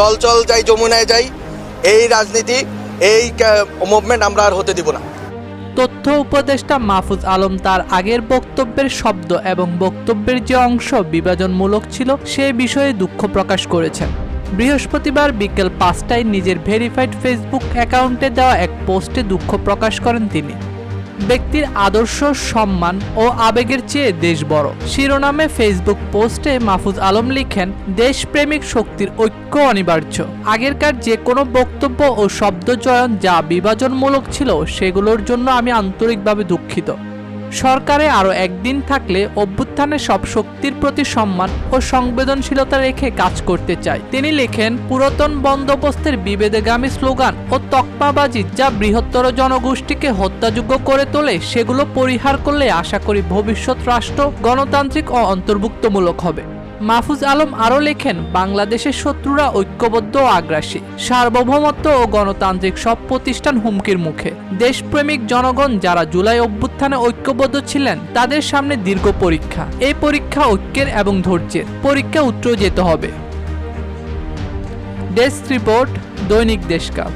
চল চল যাই, যমুনায় যাই। এই রাজনীতি, এই মুভমেন্ট আমরা আর হতে দিব না। তথ্য উপদেষ্টা মাহফুজ আলম তার আগের বক্তব্যের শব্দ এবং বক্তব্যের যে অংশ বিভাজনমূলক ছিল, সে বিষয়ে দুঃখ প্রকাশ করেছেন। বৃহস্পতিবার বিকেল পাঁচটায় নিজের ভেরিফাইড ফেসবুক অ্যাকাউন্টে দেওয়া এক পোস্টে দুঃখ প্রকাশ করেন তিনি। ব্যক্তির আদর্শ, সম্মান ও আবেগের চেয়ে দেশ বড়। শিরোনামে ফেসবুক পোস্টে মাহফুজ আলম লিখেন, দেশপ্রেমিক শক্তির ঐক্য অনিবার্য। আগেরকার যে কোনো বক্তব্য ও শব্দ চয়ন যা বিভাজনমূলক ছিল, সেগুলোর জন্য আমি আন্তরিকভাবে দুঃখিত। সরকারে আরও একদিন থাকলে অভ্যুত্থানের সব শক্তির প্রতি সম্মান ও সংবেদনশীলতা রেখে কাজ করতে চায়। তিনি লেখেন, পুরাতন বন্দোবস্তের বিভেদগামী স্লোগান ও তকপাবাজি যা বৃহত্তর জনগোষ্ঠীকে হত্যাযোগ্য করে তোলে, সেগুলো পরিহার করলে আশা করি ভবিষ্যৎ রাষ্ট্র গণতান্ত্রিক ও অন্তর্ভুক্তমূলক হবে। মাহফুজ আলম আরও লেখেন, বাংলাদেশের শত্রুরা ঐক্যবদ্ধ ও আগ্রাসী। সার্বভৌমত্ব ও গণতান্ত্রিক সব প্রতিষ্ঠান হুমকির মুখে। দেশপ্রেমিক জনগণ যারা জুলাই অভ্যুত্থানে ঐক্যবদ্ধ ছিলেন, তাদের সামনে দীর্ঘ পরীক্ষা। এই পরীক্ষা ঐক্যের এবং ধৈর্যের। পরীক্ষা উত্তর যেতে হবে। ডেস্ক রিপোর্ট, দৈনিক দেশকাল